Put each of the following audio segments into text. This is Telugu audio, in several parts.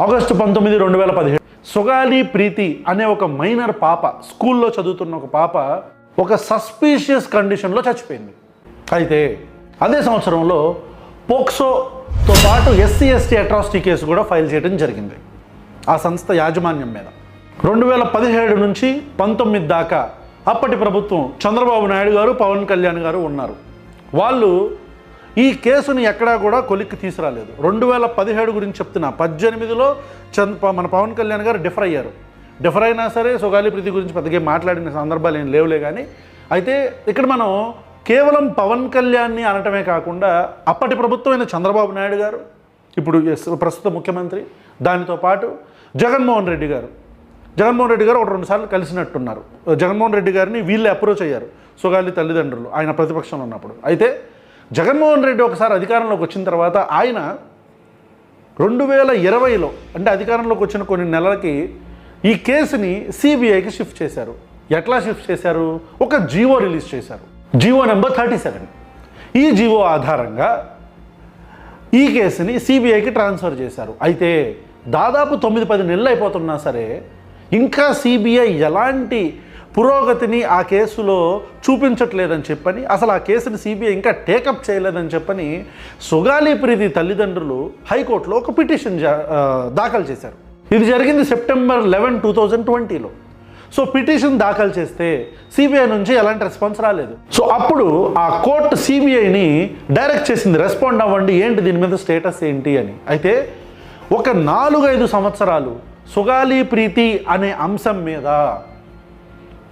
ఆగస్టు పంతొమ్మిది రెండు వేల పదిహేడు. సుగాలి ప్రీతి అనే ఒక మైనర్ పాప స్కూల్లో చదువుతున్న ఒక పాప ఒక సస్పీషియస్ కండిషన్లో చచ్చిపోయింది. అయితే అదే సంవత్సరంలో పోక్సోతో పాటు ఎస్సీ ఎస్టీ అట్రాసిటీ కేసు కూడా ఫైల్ చేయడం జరిగింది. ఆ సంస్థ యాజమాన్యం మీద. రెండు వేల పదిహేడు నుంచి పంతొమ్మిది దాకా అప్పటి ప్రభుత్వం చంద్రబాబు నాయుడు గారు పవన్ కళ్యాణ్ గారు ఉన్నారు. వాళ్ళు ఈ కేసుని ఎక్కడా కూడా కొలిక్కి తీసుకురాలేదు. రెండు వేల పదిహేడు గురించి చెప్తున్నా. పద్దెనిమిదిలో చంద్ మన పవన్ కళ్యాణ్ గారు డిఫర్ అయ్యారు. డిఫర్ అయినా సరే సుగాలి ప్రీతి గురించి పెద్దగా మాట్లాడిన సందర్భాలు ఏం లేవులే కానీ అయితే ఇక్కడ మనం కేవలం పవన్ కళ్యాణ్ని అనటమే కాకుండా అప్పటి ప్రభుత్వమైన చంద్రబాబు నాయుడు గారు ఇప్పుడు ప్రస్తుత ముఖ్యమంత్రి దానితో పాటు జగన్మోహన్ రెడ్డి గారు. జగన్మోహన్ రెడ్డి గారు ఒక రెండు సార్లు కలిసినట్టున్నారు. జగన్మోహన్ రెడ్డి గారిని వీళ్ళే అప్రోచ్ అయ్యారు. సుగాలి తల్లిదండ్రులు ఆయన ప్రతిపక్షంలో ఉన్నప్పుడు. అయితే జగన్మోహన్ రెడ్డి ఒకసారి అధికారంలోకి వచ్చిన తర్వాత ఆయన రెండు వేల ఇరవైలో అంటే అధికారంలోకి వచ్చిన కొన్ని నెలలకి ఈ కేసుని సిబిఐకి షిఫ్ట్ చేశారు. ఎట్లా షిఫ్ట్ చేశారు? ఒక జీవో రిలీజ్ చేశారు. GO number thirty seven. ఈ జీవో ఆధారంగా ఈ కేసుని సిబిఐకి ట్రాన్స్ఫర్ చేశారు. అయితే దాదాపు తొమ్మిది పది నెలలు అయిపోతున్నా సరే ఇంకా సిబిఐ ఎలాంటి పురోగతిని ఆ కేసులో చూపించట్లేదని చెప్పని అసలు ఆ కేసుని సిబిఐ ఇంకా టేకప్ చేయలేదని చెప్పని సుగాలి ప్రీతి తల్లిదండ్రులు హైకోర్టులో ఒక పిటిషన్ జా- దాఖలు చేశారు. ఇది జరిగింది సెప్టెంబర్ లెవెన్ టూ థౌజండ్ ట్వంటీలో సో పిటిషన్ దాఖలు చేస్తే సిబిఐ నుంచి ఎలాంటి రెస్పాన్స్ రాలేదు. సో అప్పుడు ఆ కోర్టు సిబిఐని డైరెక్ట్ చేసింది రెస్పాండ్ అవ్వండి ఏంటి దీని మీద స్టేటస్ ఏంటి అని. అయితే ఒక నాలుగైదు సంవత్సరాలు సుగాలి ప్రీతి అనే అంశం మీద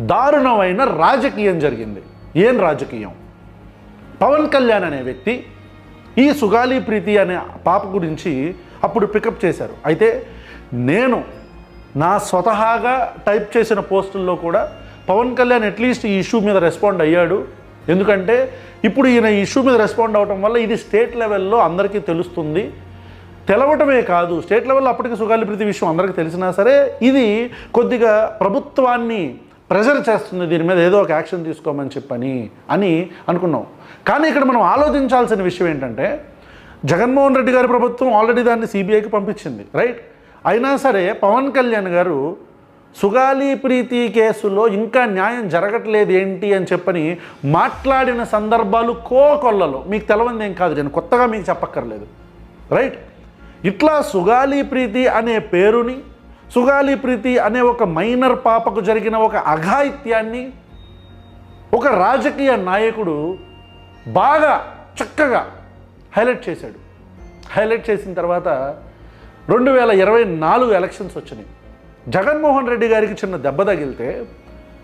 దారుణమైన రాజకీయం జరిగింది. ఏం రాజకీయం? పవన్ కళ్యాణ్ అనే వ్యక్తి ఈ సుగాలి ప్రీతి అనే పాప గురించి అప్పుడు పికప్ చేశారు. అయితే నేను నా స్వతహాగా టైప్ చేసిన పోస్టుల్లో కూడా పవన్ కళ్యాణ్ అట్లీస్ట్ ఈ ఇష్యూ మీద రెస్పాండ్ అయ్యాడు. ఎందుకంటే ఇప్పుడు ఈయన ఈ ఇష్యూ మీద రెస్పాండ్ అవడం వల్ల ఇది స్టేట్ లెవెల్లో అందరికీ తెలుస్తుంది. తెలవటమే కాదు స్టేట్ లెవెల్లో అప్పటికి సుగాలి ప్రీతి విషయం అందరికీ తెలిసినా సరే ఇది కొద్దిగా ప్రభుత్వాన్ని ప్రెజర్ చేస్తుంది దీని మీద ఏదో ఒక యాక్షన్ తీసుకోమని చెప్పని అని అనుకున్నాం. కానీ ఇక్కడ మనం ఆలోచించాల్సిన విషయం ఏంటంటే జగన్మోహన్ రెడ్డి గారి ప్రభుత్వం ఆల్రెడీ దాన్ని సిబిఐకి పంపించింది రైట్? అయినా సరే పవన్ కళ్యాణ్ గారు సుగాలి ప్రీతి కేసులో ఇంకా న్యాయం జరగట్లేదు ఏంటి అని చెప్పని మాట్లాడిన సందర్భాలు కోకొల్లలో. మీకు తెలవంది ఏం కాదు నేను కొత్తగా మీకు చెప్పక్కర్లేదు రైట్? ఇట్లా సుగాలి ప్రీతి అనే పేరుని సుగాలి ప్రీతి అనే ఒక మైనర్ పాపకు జరిగిన ఒక అఘాయిత్యాన్ని ఒక రాజకీయ నాయకుడు బాగా చక్కగా హైలైట్ చేశాడు. హైలైట్ చేసిన తర్వాత రెండు వేల ఇరవై నాలుగు ఎలక్షన్స్ వచ్చినాయి. జగన్మోహన్ రెడ్డి గారికి చిన్న దెబ్బ తగిలితే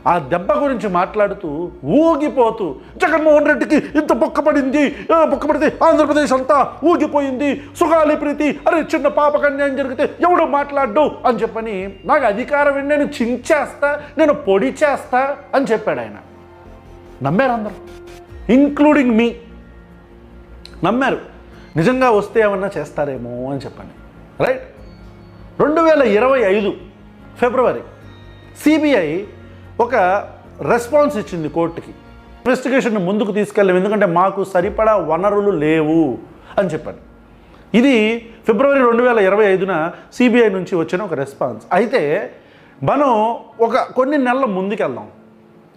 ఆ దెబ్బ గురించి మాట్లాడుతూ ఊగిపోతూ జగన్మోహన్ రెడ్డికి ఇంత బొక్కపడింది బొక్కపడితే ఆంధ్రప్రదేశ్ అంతా ఊగిపోయింది సుగాలి ప్రీతి అరే చిన్న పాపకు అన్యాయం జరిగితే ఎవడు మాట్లాడు అని చెప్పని నాకు అధికారం నేను చించేస్తా నేను పొడి చేస్తా అని చెప్పాడు ఆయన. నమ్మారు అందరూ. ఇంక్లూడింగ్ మీ నమ్మారు. నిజంగా వస్తే ఏమన్నా చేస్తారేమో అని చెప్పండి. రైట్ రెండు వేల ఇరవై ఐదు ఫిబ్రవరి సిబిఐ ఒక రెస్పాన్స్ ఇచ్చింది కోర్టుకి. ఇన్వెస్టిగేషన్ ముందుకు తీసుకెళ్ళాం ఎందుకంటే మాకు సరిపడా వనరులు లేవు అని చెప్పాను ఇది ఫిబ్రవరి రెండు వేల ఇరవై ఐదున సిబిఐ నుంచి వచ్చిన ఒక రెస్పాన్స్. అయితే మనం ఒక కొన్ని నెలల ముందుకెళ్దాం.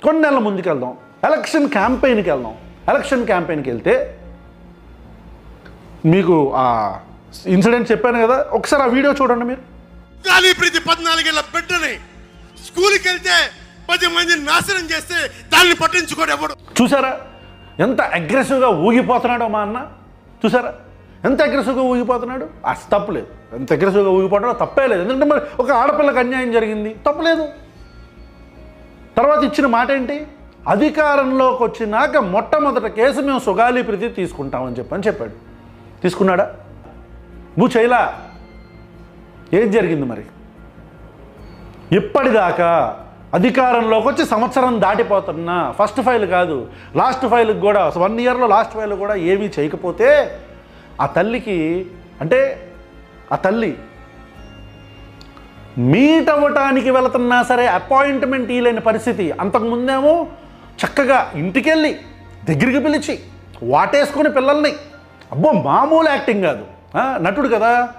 కొన్ని నెలల ముందుకెళ్దాం. ఎలక్షన్ క్యాంపెయిన్కి వెళ్దాం. ఎలక్షన్ క్యాంపెయిన్కి వెళ్తే మీకు ఆ ఇన్సిడెంట్ చెప్పాను కదా ఒకసారి ఆ వీడియో చూడండి మీరు. ప్రతి పద్నాలుగేళ్ళ బిడ్డని స్కూల్కి వెళ్తే పది మందిని నాశనం చేస్తే దాన్ని పట్టించుకోడు ఎవడు. చూసారా? ఎంత అగ్రెసివ్గా ఊగిపోతున్నాడో మా అన్న? చూసారా? ఎంత అగ్రెసివ్గా ఊగిపోతున్నాడు? అసలు తప్పులేదు ఎంత అగ్రెసివ్గా ఊగిపోవడం తప్పే లేదు. ఎందుకంటే మరి ఒక ఆడపిల్లకి అన్యాయం జరిగింది. తప్పలేదు తర్వాత ఇచ్చిన మాట ఏంటి? అధికారంలోకి వచ్చినాక మొట్టమొదట కేసు మేము సుగాలి ప్రీతి తీసుకుంటామని చెప్పని చెప్పాడు. తీసుకున్నాడా? నువ్వు చేయలా? ఏం జరిగింది మరి? ఇప్పటిదాకా అధికారంలోకి వచ్చి సంవత్సరం దాటిపోతున్నా. ఫస్ట్ ఫైల్ కాదు. లాస్ట్ ఫైల్కి కూడా వన్ ఇయర్లో లాస్ట్ ఫైల్ కూడా ఏమీ చేయకపోతే ఆ తల్లికి అంటే ఆ తల్లి మీట్ అవ్వటానికి వెళుతున్నా సరే అపాయింట్మెంట్ ఇవ్వలేని పరిస్థితి. అంతకుముందేమో చక్కగా ఇంటికెళ్ళి దగ్గరికి పిలిచి వాటేసుకుని పిల్లల్ని. అబ్బో మామూలు యాక్టింగ్ కాదు. నటుడు కదా?